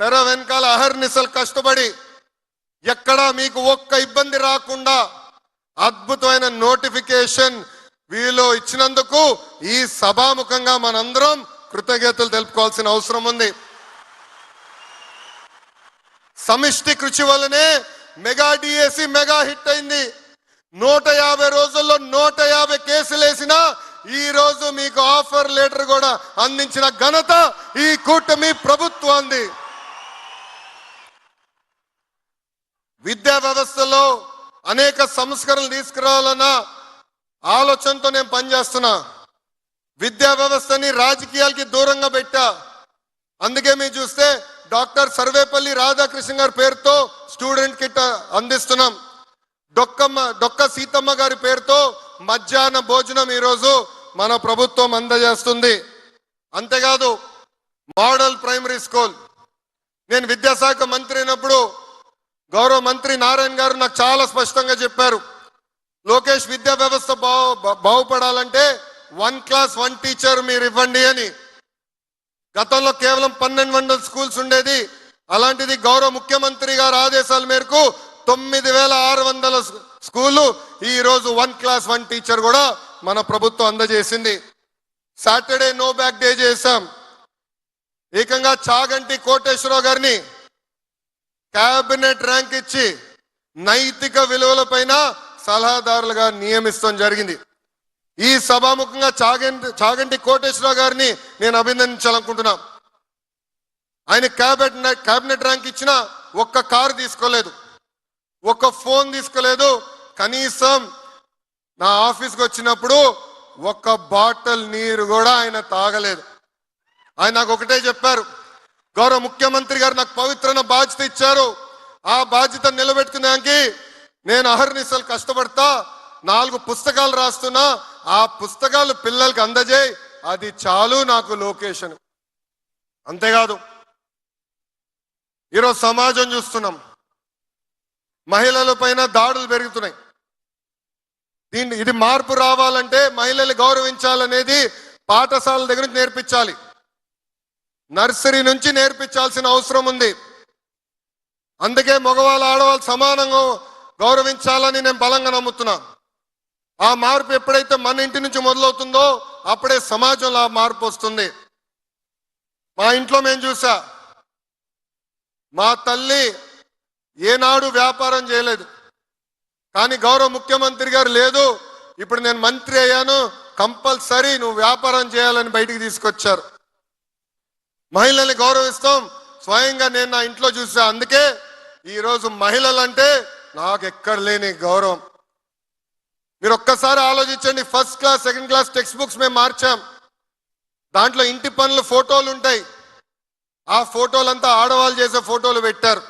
తెర వెనకాల అహర్నిశలు కష్టపడి ఎక్కడా మీకు ఒక్క ఇబ్బంది రాకుండా అద్భుతమైన నోటిఫికేషన్ వీలో ఇచ్చినందుకు ఈ సభాముఖంగా మనందరం కృతజ్ఞతలు తెలుపుకోవాల్సిన అవసరం ఉంది. సమిష్టి కృషి వల్లనే మెగా డిఎసి మెగా హిట్ అయింది. నూట యాభై రోజుల్లో నూట యాభై కేసులు వేసిన ఈ రోజు మీకు ఆఫర్ లెటర్ కూడా అందించిన ఘనత ఈ కూటమి ప్రభుత్వాన్ని విద్యా వ్యవస్థలో అనేక సంస్కరణలు తీసుకురావాలన్న ఆలోచనతో నేను పనిచేస్తున్నా. విద్యా వ్యవస్థని రాజకీయాలకి దూరంగా పెట్టా. అందుకే మీరు చూస్తే డాక్టర్ సర్వేపల్లి రాధాకృష్ణ గారి పేరుతో స్టూడెంట్ కిట్ అందిస్తున్నాం. డొక్కమ్మ డొక్క సీతమ్మ గారి పేరుతో మధ్యాహ్న భోజనం ఈరోజు మన ప్రభుత్వం అందజేస్తుంది. అంతేకాదు మోడల్ ప్రైమరీ స్కూల్. నేను విద్యాశాఖ మంత్రి అయినప్పుడు గౌరవ మంత్రి నారాయణ గారు నాకు చాలా స్పష్టంగా చెప్పారు. లోకేష్ విద్యా వ్యవస్థ బాగు బా- బాగుపడాలంటే వన్ క్లాస్ వన్ టీచర్ మీరు ఇవ్వండి అని. గతంలో కేవలం పన్నెండు వందల స్కూల్స్ ఉండేది. అలాంటిది గౌరవ ముఖ్యమంత్రి గారి ఆదేశాల మేరకు తొమ్మిది వేల ఆరు వందల స్కూలు ఈరోజు వన్ క్లాస్ వన్ టీచర్ కూడా మన ప్రభుత్వం అందజేసింది. సాటర్డే నో బ్యాక్ డే చేశాం. ఏకంగా చాగంటి కోటేశ్వరరావు గారిని క్యాబినెట్ ర్యాంక్ ఇచ్చి నైతిక విలువలపైన సలహాదారులుగా నియమిస్తాం జరిగింది. ఈ సభాముఖంగా చాగంటి చాగంటి కోటేశ్వరరావు గారిని నేను అభినందించాలనుకుంటున్నా. ఆయన క్యాబినెట్ క్యాబినెట్ ర్యాంక్ ఇచ్చిన ఒక్క కారు తీసుకోలేదు. ఒక్క ఫోన్ తీసుకోలేదు. కనీసం నా ఆఫీస్కి వచ్చినప్పుడు ఒక్క బాటిల్ నీరు కూడా ఆయన తాగలేదు. ఆయన నాకు ఒకటే చెప్పారు. గౌరవ ముఖ్యమంత్రి గారు నాకు పవిత్రమైన బాధ్యత ఇచ్చారు. ఆ బాధ్యత నిలబెట్టుకున్నానికి నేను అహర్నిశలు కష్టపడతా నాలుగు పుస్తకాలు రాస్తున్నా ఆ పుస్తకాలు పిల్లలకి అందజేయి అది చాలు నాకు లొకేషన్ అంతేకాదు ఈరోజు సమాజం చూస్తున్నాం. మహిళల పైన దాడులు పెరుగుతున్నాయి. దీన్ని ఇది మార్పు రావాలంటే మహిళలు గౌరవించాలనేది పాఠశాల దగ్గర నుంచి నేర్పించాలి. నర్సరీ నుంచి నేర్పించాల్సిన అవసరం ఉంది. అందుకే మగవాళ్ళు ఆడవాళ్ళు సమానంగా గౌరవించాలని నేను బలంగా నమ్ముతున్నా. ఆ మార్పు ఎప్పుడైతే మన ఇంటి నుంచి మొదలవుతుందో అప్పుడే సమాజంలో ఆ మార్పు వస్తుంది. మా ఇంట్లో మేము చూసా మా తల్లి ఏనాడు వ్యాపారం చేయలేదు. కానీ గౌరవ ముఖ్యమంత్రి గారు లేదు ఇప్పుడు నేను మంత్రి అయ్యాను కంపల్సరీ నువ్వు వ్యాపారం చేయాలని బయటికి తీసుకొచ్చారు. మహిళల్ని గౌరవిస్తాం. స్వయంగా నేను నా ఇంట్లో చూసా. అందుకే ఈరోజు మహిళలంటే నాకు ఎక్కడ లేని గౌరవం. మీరు ఒక్కసారి ఆలోచించండి. First class second class text books మేము మార్చాం. దాంట్లో ఇంటి పనులు ఫోటోలు ఉంటాయి. ఆ ఫోటోలంతా ఆడవాళ్ళు చేసే ఫోటోలు పెట్టారు.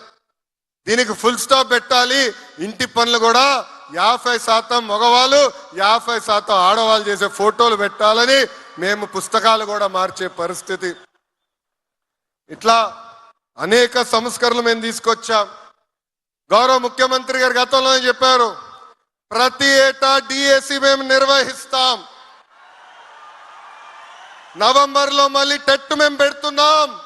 దీనికి ఫుల్ స్టాప్ పెట్టాలి. ఇంటి పనులు కూడా యాభై శాతం మగవాళ్ళు యాభై శాతం ఆడవాళ్ళు చేసే ఫోటోలు పెట్టాలని మేము పుస్తకాలు కూడా మార్చే పరిస్థితి. ఇట్లా అనేక సంస్కరణలు మేము తీసుకొచ్చాం. గౌరవ ముఖ్యమంత్రి గారు గతంలోనే చెప్పారు ప్రతి ఏటా డిఎస్సి మేము నిర్వహిస్తాం. నవంబర్లో మళ్ళీ టెట్ మేము పెడుతున్నాం.